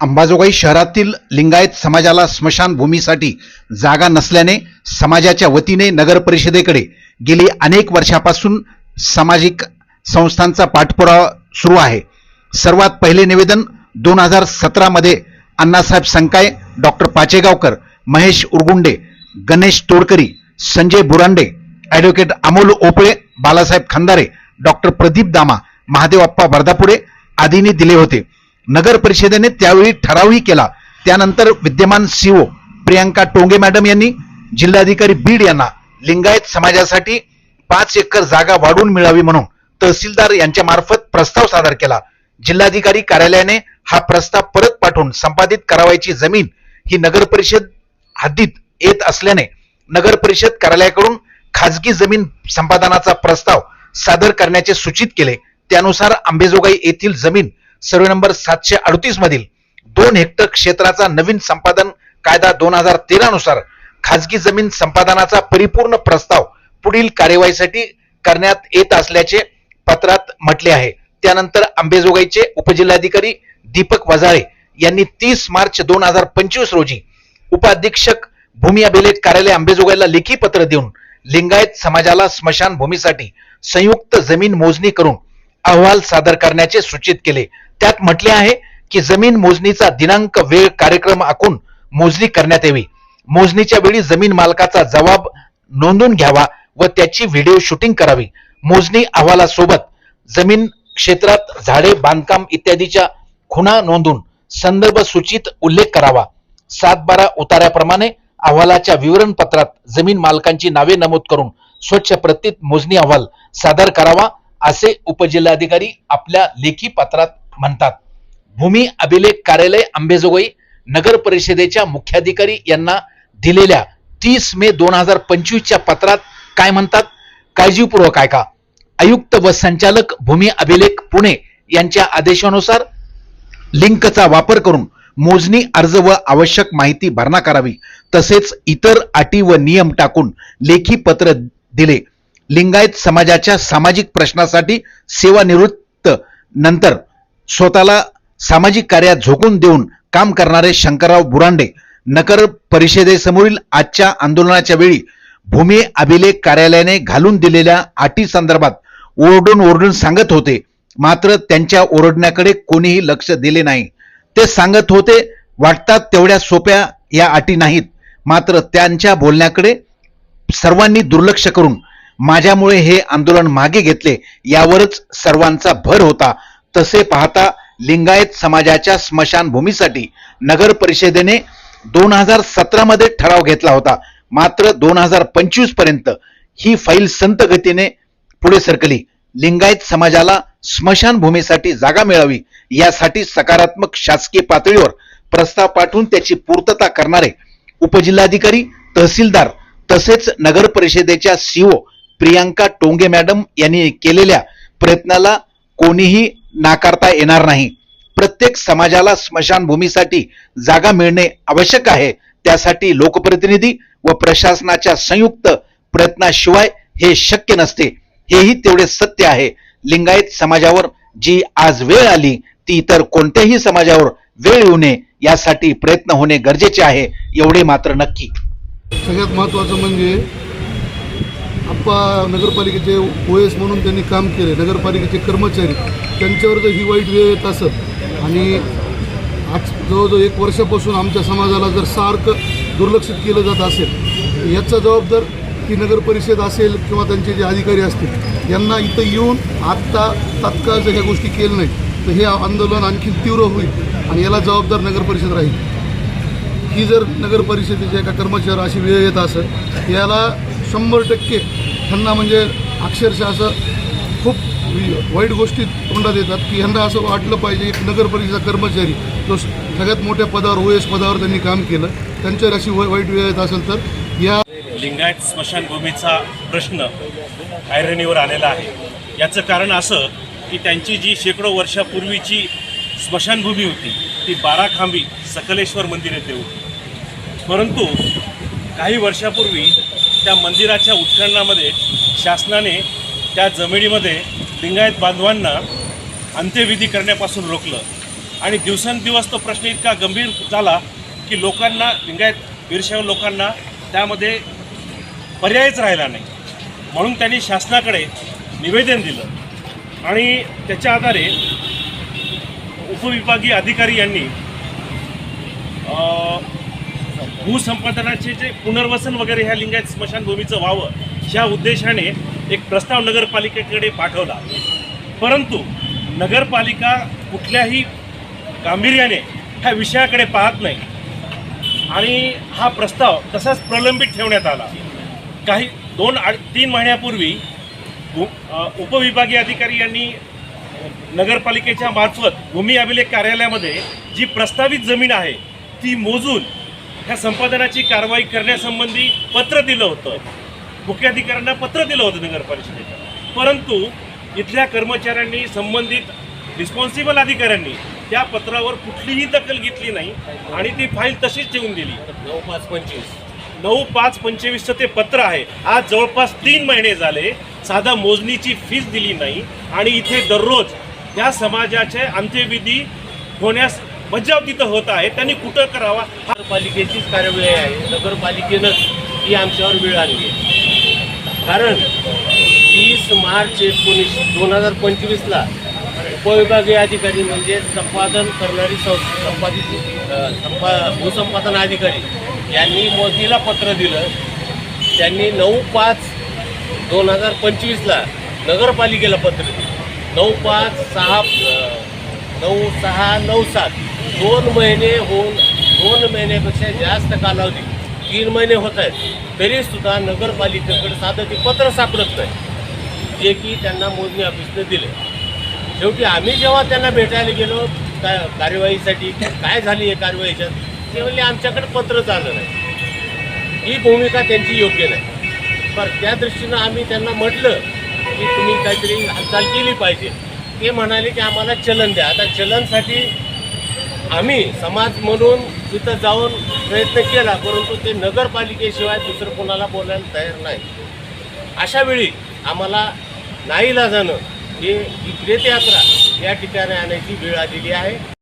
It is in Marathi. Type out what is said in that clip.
अंबाजोगाई शहरातील लिंगायत समाजाला स्मशानभूमीसाठी जागा नसल्याने समाजाच्या वतीने नगर परिषदेकडे गेली अनेक वर्षापासून सामाजिक संस्थांचा पाठपुरावा सुरू आहे. सर्वात पहिले निवेदन दोन हजार सतरामध्ये Annasaheb Sankay doctor Pachegaonkar Mahesh Urgunde Ganesh Todkari Sanjay Burande advocate Amol Opale Balasaheb Khandare doctor Pradeep Dama Mahadevappa Bardapure आदींनी दिले होते. नगर परिषदेने त्यावेळी ठरावही केला. त्यानंतर विद्यमान सीओ प्रियांका टोंगे मॅडम यांनी जिल्हाधिकारी बीड यांना लिंगायत समाजासाठी पाच एकर जागा वाढवून मिळावी म्हणून तहसीलदार यांच्या मार्फत प्रस्ताव सादर केला. जिल्हाधिकारी कार्यालयाने हा प्रस्ताव परत पाठवून संपादित करावायची जमीन ही नगर परिषद हद्दीत येत असल्याने नगर परिषद कार्यालयाकडून खाजगी जमीन संपादनाचा प्रस्ताव सादर करण्याचे सूचित केले. त्यानुसार आंबेजोगाई येथील जमीन सर्वे नंबर सातशे अडतीस मधील दोन हेक्टर क्षेत्राचा नवीन संपादन कायदा दोन हजार तेरा नुसार खाजगी जमीन संपादनाचा परिपूर्ण प्रस्ताव पुढील कार्यवाहीसाठी करण्यात येत असल्याचे पत्रात म्हटले आहे. त्यानंतर आंबेजोगाईचे उपजिल्हाधिकारी दीपक वजाळे यांनी तीस मार्च दोन हजार पंचवीस रोजी उपाधीक्षक भूमी अभिलेख कार्यालय अंबेजोगाईला लेखी पत्र देऊन लिंगायत समाजाला स्मशान भूमीसाठी संयुक्त जमीन मोजणी करून अहवाल सादर करण्याचे सूचित केले. त्यात म्हटले आहे की जमीन मोजणीचा दिनांक वेळ कार्यक्रम आखून मोजणी करण्यात यावी. मोजणीच्या वेळी जमीन मालकाचा जबाब नोंदून घ्यावा व त्याची व्हिडिओ शूटिंग करावी. मोजणी अहवालासोबत जमीन क्षेत्रात झाडे बांधकाम इत्यादीच्या खुणा नोंदून संदर्भ सूचित उल्लेख करावा. सात बारा उतार्याप्रमाणे अहवालाच्या विवरण पत्रात जमीन मालकांची नावे नमूद करून स्वच्छ प्रतीत मोजणी अहवाल सादर करावा असे उपजिल्हाधिकारी आपल्या लेखी पत्रात म्हणतात. भूमी अभिलेख कार्यालय अंबेजोगाई नगर परिषदेच्या मुख्याधिकारी यांना दिलेल्या तीस मे दोन हजार पंचवीसच्या पत्रात काय म्हणतात? काळजीपूर्वक ऐका. आयुक्त व संचालक भूमी अभिलेख पुणे यांच्या आदेशानुसार लिंकचा वापर करून मोजणी अर्ज व आवश्यक माहिती भरणा करावी. तसेच इतर अटी व नियम टाकून लेखी पत्र दिले. लिंगायत समाजाच्या सामाजिक प्रश्नासाठी सेवानिवृत्त नंतर स्वतःला सामाजिक कार्यात झोकून देऊन काम करणारे शंकरराव बुरांडे नगर परिषदेसमोरील आजच्या आंदोलनाच्या वेळी भूमी अभिलेख कार्यालयाने घालून दिलेल्या अटी संदर्भात ओरडून ओरडून सांगत होते. मात्र त्यांच्या ओरडण्याकडे कोणीही लक्ष दिले नाही. ते सांगत होते वाटतात तेवढ्या सोप्या या अटी नाहीत. मात्र त्यांच्या बोलण्याकडे सर्वांनी दुर्लक्ष करून माझ्यामुळे हे आंदोलन मागे घेतले. यावरच सर्वांचा भर होता. तसे पाहता लिंगायत समाजाच्या स्मशानभूमीसाठी नगर परिषदेने दोन हजार सतरामध्ये ठराव घेतला होता. मात्र दोन हजार पंचवीसपर्यंत ही फाईल संत गतीने पुढे सरकली. लिंगायत समाजाला स्मशानभूमीसाठी जागा मिळावी यासाठी सकारात्मक शासकीय पातळीवर प्रस्ताव पाठवून त्याची पूर्तता करणारे उपजिल्हाधिकारी तहसीलदार तसेच नगर परिषदेच्या सीओ प्रियांका टोंगे मॅडम यांनी केलेल्या प्रयत्नाला कोणीही नाकारता येणार नाही. प्रत्येक समाजाला स्मशानभूमीसाठी जागा मिळणे आवश्यक आहे. त्यासाठी लोकप्रतिनिधी व प्रशासनाच्या संयुक्त प्रयत्नाशिवाय हे शक्य नसते. हेही तेवढे सत्य आहे. लिंगायत समाजावर जी आज वेळ आली ती इतर कोणत्याही समाजावर वेळ येऊ नये यासाठी प्रयत्न होणे गरजेचे आहे एवढे मात्र नक्की. सगळ्यात महत्वाचं म्हणजे आप्पा नगरपालिकेचे ओ एस म्हणून त्यांनी काम केले नगरपालिकेचे कर्मचारी. त्यांच्यावर जर ही वाईट वेळ येत असत आणि आज जवळजवळ एक वर्षापासून आमच्या समाजाला जर सारखं दुर्लक्षित केलं जात असेल याचा जबाबदार ती नगरपरिषद असेल किंवा त्यांचे जे अधिकारी असतील यांना इथं येऊन आत्ता तात्काळ जर ह्या गोष्टी केल्या नाही तर हे आंदोलन आणखी तीव्र होईल आणि याला जबाबदार नगरपरिषद राहील. ही जर नगरपरिषदेच्या एका कर्मचाऱ्यावर अशी वेळ येत असेल याला शंभर टक्के त्यांना म्हणजे अक्षरशः असं खूप वाईट गोष्टी तोंडात येतात की ह्यांना असं वाटलं पाहिजे एक नगर परिषदेचा कर्मचारी जो सगळ्यात मोठ्या पदावर ओ एस पदावर त्यांनी काम केलं त्यांच्यावर अशी वाईट वेळ येत असेल तर या लिंगायत स्मशानभूमीचा प्रश्न ऐरणीवर आलेला आहे. याचं कारण असं की त्यांची जी शेकडो वर्षापूर्वीची स्मशानभूमी होती ती बारा खांबी सकलेश्वर मंदिर येथे होती. परंतु काही वर्षापूर्वी त्या मंदिराच्या उत्खननामध्ये शासनाने त्या जमिनीमध्ये लिंगायत बांधवांना अंत्यविधी करण्यापासून रोखलं. आणि दिवसेंदिवस तो प्रश्न इतका गंभीर झाला की लोकांना लिंगायत वीरशैव लोकांना त्यामध्ये पर्यायच राहिला नाही. म्हणून त्यांनी शासनाकडे निवेदन दिलं. आणि त्याच्या आधारे उपविभागीय अधिकारी यांनी भूसंपादनाचे जे पुनर्वसन वगैरे ह्या लिंगायत स्मशानभूमीचं व्हावं ह्या उद्देशाने एक प्रस्ताव नगरपालिकेकडे पाठवला. परंतु नगरपालिका कुठल्याही गांभीर्याने ह्या विषयाकडे पाहत नाही. आणि हा प्रस्ताव तसाच प्रलंबित ठेवण्यात आला. काही दोन आड तीन महिन्यापूर्वी उपविभागीय अधिकारी यांनी नगरपालिकेच्या मार्फत भूमी अभिलेख कार्यालयामध्ये जी प्रस्तावित जमीन आहे ती मोजून ह्या संपादनाची कारवाई करण्यासंबंधी पत्र दिलं होतं. मुख्याधिकाऱ्यांना पत्र दिलं होतं नगरपरिषदेचं परंतु इथल्या कर्मचाऱ्यांनी संबंधित रिस्पॉन्सिबल अधिकाऱ्यांनी त्या पत्रावर कुठलीही दखल घेतली नाही आणि ती फाईल तशीच ठेवून दिली. नऊ पाच पंचवीस. नऊ पाच पंचवीसचं ते पत्र आहे. आज जवळपास तीन महिने झाले साधा मोजणीची फीस दिली नाही आणि इथे दररोज त्या समाजाचे अंत्यविधी होण्यास मज्जाव तिथं होत आहे. त्यांनी कुठं करावा? नगरपालिकेचीच कार्यवाही आहे. नगरपालिकेनंच ही आमच्यावर वेळ आणली. आहे कारण तीस मार्च एकोणीस दोन हजार पंचवीसला उपविभागीय अधिकारी म्हणजे संपादन करणारी संस्था संपादित संपा भूसंपादन अधिकारी यांनी मोदीला पत्र दिलं. त्यांनी नऊ पाच दोन हजार पंचवीसला नगरपालिकेला पत्र दिलं. नऊ पाच सहा नऊ सहा नऊ सात. दोन महिने होऊन दोन महिन्यापेक्षा जास्त कालावधी तीन महिने होत आहेत. तरीसुद्धा नगरपालिकेकडे साधं ते पत्र सापडत नाही. जे की त्यांना मोजणी ऑफिसने दिले. शेवटी आम्ही जेव्हा त्यांना भेटायला गेलो का कार्यवाहीसाठी काय झाली आहे कार्यवाहीच्या? ते म्हणजे आमच्याकडे पत्रच आलं नाही. ही भूमिका त्यांची योग्य नाही. पण त्या दृष्टीनं आम्ही त्यांना म्हटलं की तुम्ही काहीतरी हालचाल केली पाहिजे. ते म्हणाले की आम्हाला चलन द्या. आता चलनसाठी आम्ही समाज म्हणून तिथं जाऊन प्रयत्न केला परंतु ते नगरपालिकेशिवाय दुसरं कोणाला बोलायला तयार नाही. अशा वेळी आम्हाला नाईलाजानं हे ही प्रेतयात्रा या ठिकाणी आणायची वेळ आलेली आहे.